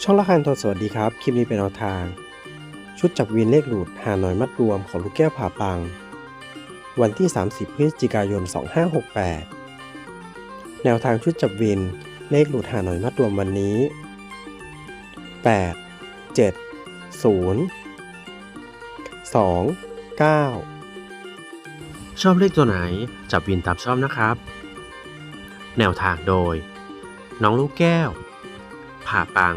ช่องละคันทองสวัสดีครับ คลิปนี้เป็นแนวทาง ชุดจับวินเลขหลุดหาหน่อยมัดรวมของลูกแก้วผ่าปัง วันที่ 30 พฤศจิกายน 2568 แนวทางชุดจับวินเลขหลุดหาหน่อยมัดรวมวันนี้ 8 7 0 2 9 ชอบเลขตัวไหนจับวินตามชอบนะครับ แนวทางโดย น้องลูกแก้วผ่าปัง